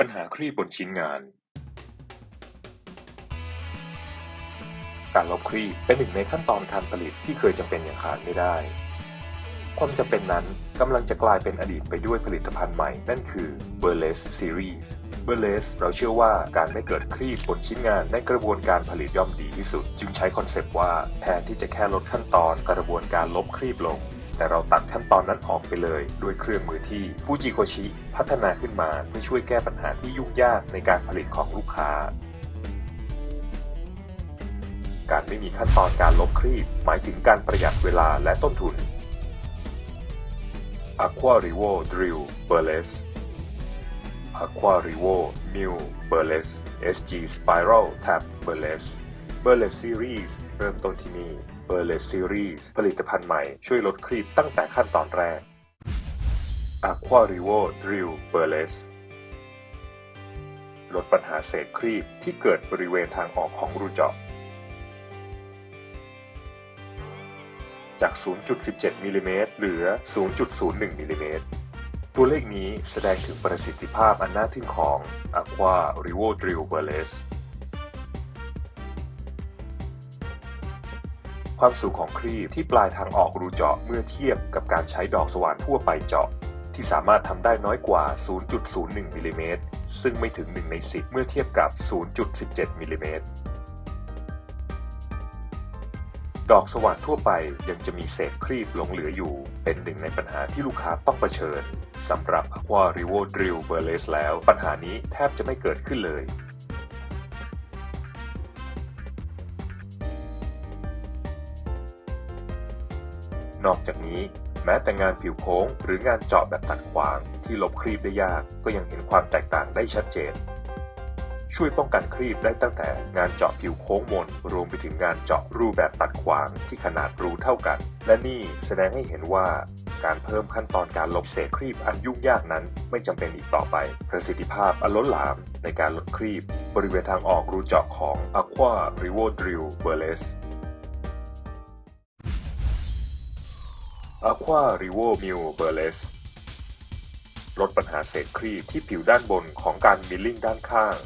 ปัญหาครีบบนชิ้นงาน การลบครีบเป็นหนึ่งในขั้นตอนการผลิตที่เคยจำเป็นอย่างขาดไม่ได้ ความจำเป็นนั้นกำลังจะกลายเป็นอดีตไปด้วยผลิตภัณฑ์ใหม่ นั่นคือ Burlesque Series Burlesque เราเชื่อว่าการไม่เกิดครีบบนชิ้นงานในกระบวนการผลิตย่อมดีที่สุด จึงใช้คอนเซปต์ว่าแทนที่จะแค่ลดขั้นตอนกระบวนการลบครีบลง แต่เราตัดขั้นตอนนั้นออกไปเลยด้วยเครื่องมือที่ฟูจิโกชิพัฒนาขึ้นมาเพื่อช่วยแก้ปัญหาที่ยุ่งยากในการผลิตของลูกค้า การไม่มีขั้นตอนการลบครีบ หมายถึงการประหยัดเวลาและต้นทุน Aqua Rivo Drill Burlesque Aqua Rivo Mill Burlesque SG Spiral Tab Burlesque Burlesque Series เริ่มต้นที่นี่ b u r l e s s Series ผลิตภัณฑ์ใหม่ช่วยลดครีบตั้งแต่ขั้นตอนแรก Aqua Rivo Drill b u r l e s s ลดปัญหาเศษครีบที่เกิดบริเวณทางออกของรูเจาะ จาก 0.17 มิลลิเมตรเหลือ 0.01 มิลลิเมตรตัวเลขนี้แสดงถึงประสิทธิภาพอันน่าทึ่งของ Aqua Rivo Drill b u r l e s s ความสูงของครีบที่ปลายทางออกรูเจาะเมื่อเทียบกับการใช้ดอกสว่านทั่วไปเจาะ ที่สามารถทำได้น้อยกว่า 0.01มิลลิเมตรซึ่งไม่ถึง 1 ใน 10 เมื่อเทียบกับ 0.17มิลลิเมตรดอกสว่านทั่วไปยังจะมีเศษครีบหลงเหลืออยู่ เป็นหนึ่งในปัญหาที่ลูกค้าต้องเผชิญสำหรับ Aqua Rivo Drill b u r l e s แล้ว ปัญหานี้แทบจะไม่เกิดขึ้นเลย นอกจากนี้ แม้แต่งานผิวโค้ง หรืองานเจาะแบบตัดขวางที่ลบครีบได้ยาก ก็ยังเห็นความแตกต่างได้ชัดเจน ช่วยป้องกันครีบได้ตั้งแต่งานเจาะผิวโค้งมน รวมไปถึงงานเจาะรูแบบตัดขวางที่ขนาดรูเท่ากัน และนี่แสดงให้เห็นว่าการเพิ่มขั้นตอนการลบเศษครีบอันยุ่งยากนั้นไม่จำเป็นอีกต่อไป ประสิทธิภาพอันล้นหลามในการลดครีบบริเวณทางออกรูเจาะของ Aqua Rivo Drill b u r l e s Aqua Rivo Mill Burlesque ลดปัญหาเศษครีบที่ผิวด้านบนของการมิลลิ่งด้านข้าง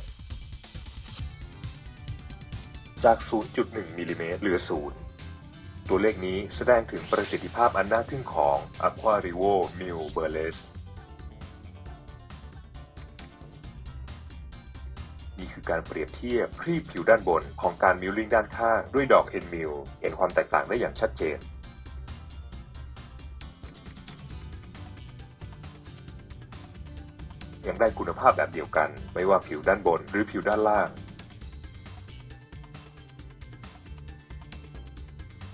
จาก 0.1มิลลิเมตรเหลือ 0 ตัวเลขนี้แสดงถึงประสิทธิภาพอันน่าทึ่งของ Aqua Rivo m i l b u r l e s นี่คือการเปรียบเทียบครีบผิวด้านบนของการมิลลิ่งด้านข้างด้วยดอก End Mill เห็นความแตกต่างได้อย่างชัดเจน ยังได้คุณภาพแบบเดียวกัน ไม่ว่าผิวด้านบนหรือผิวด้านล่าง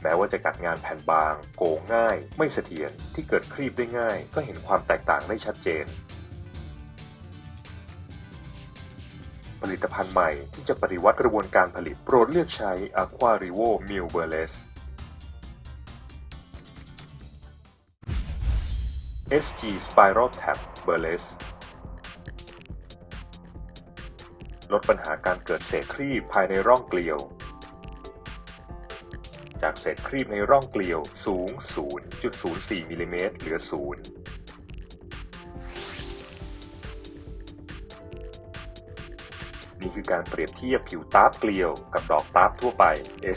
แม้ว่าจะกัดงานแผ่นบาง โกงง่าย ไม่เสถียรที่เกิดครีบได้ง่าย ก็เห็นความแตกต่างได้ชัดเจน ผลิตภัณฑ์ใหม่ที่จะปฏิวัติกระบวนการผลิตโปรดเลือกใช้ Aqua Rivo m i l Burlesque SG Spiral Tab b u r l e s ลดปัญหาการเกิดเศษครีบภายในร่องเกลียว จากเศษครีบในร่องเกลียวสูง 0.04มิลลิเมตรเหลือ 0นี่คือการเปรียบเทียบผิวตาร์ปเกลียวกับดอกตาร์ปทั่วไป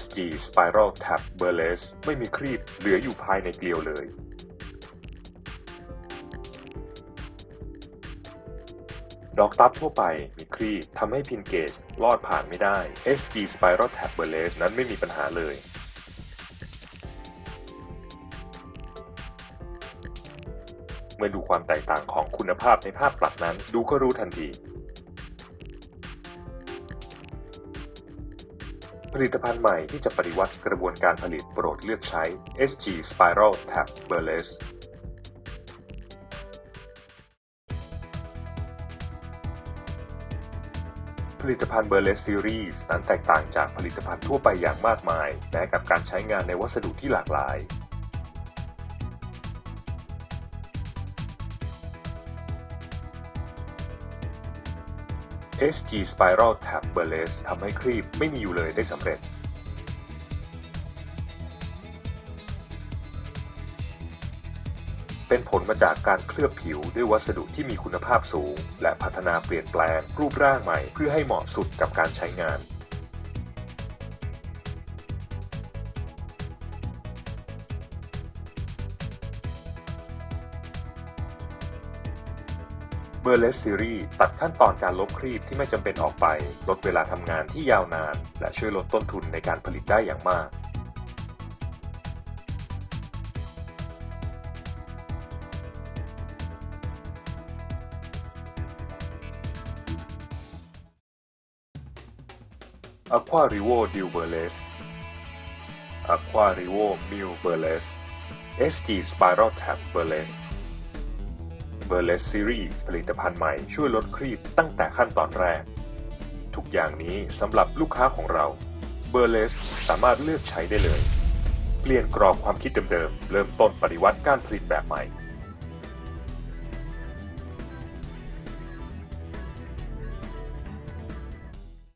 SG Spiral Tab Burlesque ไม่มีครีบเหลืออยู่ภายในเกลียวเลย ดอกตับทั่วไปมีครีบทำให้พินเกจลอดผ่านไม่ได้ SG Spiral Tab b u r l e s นั้นไม่มีปัญหาเลย เมื่อดูความแตกต่างของคุณภาพในภาพตัดนั้น ดูก็รู้ทันที ผลิตภัณฑ์ใหม่ที่จะปฏิวัติกระบวนการผลิตโปรดเลือกใช้ SG Spiral Tab b u r l e s ลิตภัณฑ์เบอร์เลสซีรีส์นั้นแตกต่างจากผลิตภัณฑ์ทั่วไปอย่างมากมาย แม้กับการใช้งานในวัสดุที่หลากหลาย SG Spiral Tab b u r l e s ทำให้ครีบไม่มีอยู่เลยได้สำเร็จ เป็นผลมาจากการเคลือบผิวด้วยวัสดุที่มีคุณภาพสูง และพัฒนาเปลี่ยนแปลงรูปร่างใหม่ เพื่อให้เหมาะสุดกับการใช้งานเบอร์เลสซีรีตัดขั้นตอนการลบครีบที่ไม่จำเป็นออกไป ลดเวลาทำงานที่ยาวนาน และช่วยลดต้นทุนในการผลิตได้อย่างมาก Aqua Rivo Dew Burlesque Aqua Rivo Mil Burlesque SG Spiral Tab Burlesque Burlesque Series ผลิตภัณฑ์ใหม่ช่วยลดครีบตั้งแต่ขั้นตอนแรก ทุกอย่างนี้สำหรับลูกค้าของเรา Burlesque สามารถเลือกใช้ได้เลย เปลี่ยนกรอบความคิดเดิมๆ เริ่มต้นปฏิวัติการผลิตแบบใหม่